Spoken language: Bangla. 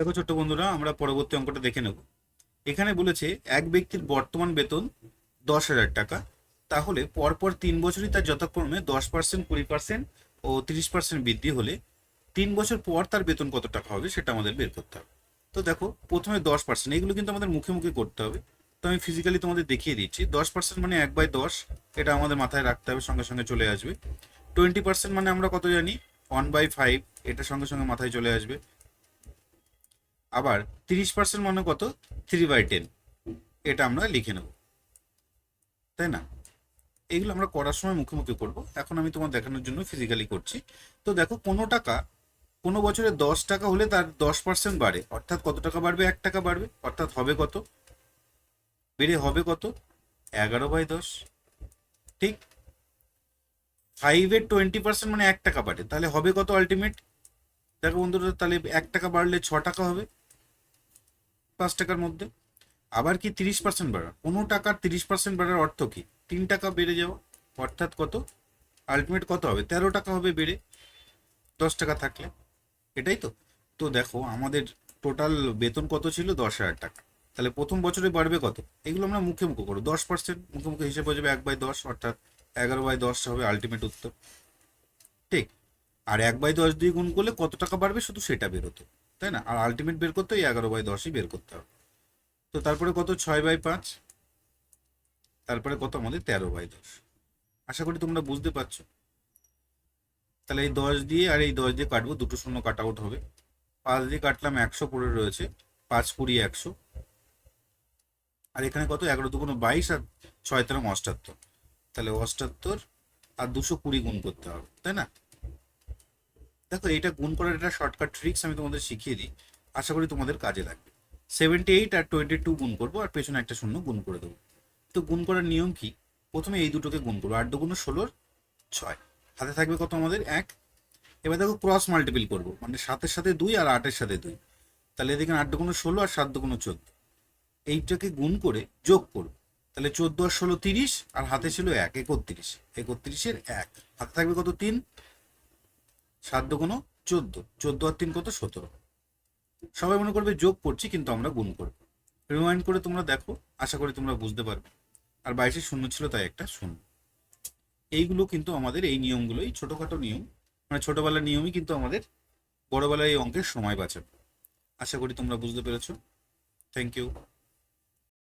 দেখো ছোট্ট বন্ধুরা, আমরা পরবর্তী অঙ্কটা দেখে নেব। এখানে বলেছে এক ব্যক্তির বর্তমান বেতন দশ হাজার টাকা। তাহলে পরপর তিন বছরই তার যথাক্রমে দশ পার্সেন্ট, কুড়ি পার্সেন্ট ও তিরিশ পার্সেন্ট বৃদ্ধি হলে তিন বছর পর তার বেতন কত টাকা হবে সেটা আমাদের বের করতে হবে। তো দেখো, প্রথমে দশ পার্সেন্ট, এগুলো কিন্তু আমাদের মুখে মুখে করতে হবে। তো আমি ফিজিক্যালি তোমাদের দেখিয়ে দিচ্ছি। দশ পার্সেন্ট মানে এক বাই দশ, এটা আমাদের মাথায় রাখতে হবে, সঙ্গে সঙ্গে চলে আসবে। টোয়েন্টি পার্সেন্ট মানে আমরা কত জানি? ওয়ান বাই ফাইভ, এটা সঙ্গে সঙ্গে মাথায় চলে আসবে। আবার তিরিশ পার্সেন্ট মানে কত? থ্রি বাই টেন এটা আমরা লিখে নেব। তাই না? এগুলো আমরা করার সময় মুখে মুখে করব। এখন আমি তোমার দেখানোর জন্য ফিজিক্যালি করছি। তো দেখো কোনো টাকা, কোনো বছরে দশ টাকা হলে তার দশ পার্সেন্ট বাড়ে। অর্থাৎ কত টাকা বাড়বে? এক টাকা বাড়বে। অর্থাৎ হবে কত? বেড়ে হবে কত? এগারো বাই দশ। ঠিক? ফাইভের টোয়েন্টি পার্সেন্ট মানে এক টাকা বাড়ে। তাহলে হবে কত আলটিমেট দেখো বন্ধুরা, তাহলে এক টাকা বাড়লে ছ টাকা হবে। পাঁচ টাকার মধ্যে। আবার কি তিরিশ পার্সেন্ট বাড়া কোনো টাকার তিরিশ পার্সেন্ট বাড়ার অর্থ কি? তিন টাকা বেড়ে যাওয়া, অর্থাৎ কত? আলটিমেট কত হবে? তেরো টাকা হবে বেড়ে দশ টাকা থাকলে। এটাই তো। তো দেখো, আমাদের টোটাল বেতন কত ছিল? দশ হাজার টাকা। তাহলে প্রথম বছরে বাড়বে কত? এগুলো আমরা মুখে মুখে করো দশ পার্সেন্ট মুখে মুখে হিসেবে হয়ে যাবে এক বাই দশ, অর্থাৎ এগারো বাই দশ হবে আলটিমেট উত্তর। ঠিক? আর এক বাই দশ দিয়ে গুণ করলে কত টাকা বাড়বে? শুধু সেটা বেরোতো। তাই না? আর আলটিমেট বের করতে ওই এগারো বাই দশই বের করতে হবে। তো তারপরে কত? ছয় বাই পাঁচ। তারপরে কত? আমাদের তেরো বাই দশ। আশা করি তোমরা বুঝতে পারছ। তাহলে এই দশ দিয়ে আর এই দশ দিয়ে কাটবো, দুটো শূন্য কাট আউট হবে। পাঁচ দিয়ে কাটলাম একশো পড়ে রয়েছে, পাঁচ কুড়ি একশো। আর এখানে কত? এগারো দুগুণ বাইশ আর ছয় তেরো অষ্টাত্তর। তাহলে অষ্টাত্তর আর দুশো কুড়ি গুণ করতে হবে, তাই না? দেখো, এটা গুণ করার একটা শর্টকাট ট্রিক্স আমি তোমাদের শিখিয়ে দিই। আশা করি তোমাদের কাজে লাগবে। সেভেন্টি এইট আর টোয়েন্টি টু গুণ করব, আর পেছনে একটা শূন্য গুণ করে দেবো। তো গুণ করার নিয়ম কি? প্রথমে এই দুটোকে গুণ করব, আট দুগুণ ষোলোর ছয়। হাতে থাকবে কত আমাদের? এক। এবার দেখো ক্রস মাল্টিপিল করব মানে সাতের সাথে দুই আর আটের সাথে দুই। তাহলে এদিকে আট দুগুণ ষোলো আর সাত দুগুণ চোদ্দ। এইটাকে গুণ করে যোগ করব। তাহলে চোদ্দ আর ষোলো তিরিশ, আর হাতে ছিল এক, একত্রিশ। একত্রিশের এক। হাতে থাকবে কত? তিন। সাত দুগুণ চোদ্দ। চোদ্দ আর তিন কত? সতেরো। সবাই মনে করবে যোগ করছি, কিন্তু আমরা গুণ করব। রিমাইন্ড করে তোমরা দেখো, আশা করি তোমরা বুঝতে পারবে। আর বাইশে শূন্য ছিল, তাই একটা শূন্য। এইগুলো কিন্তু আমাদের এই নিয়মগুলোই, ছোটখাটো নিয়ম। মানে ছোটবেলার নিয়মই কিন্তু আমাদের বড়বেলায় এই অঙ্কের সময় বাঁচাবে। আশা করি তোমরা বুঝতে পেরেছ। Thank you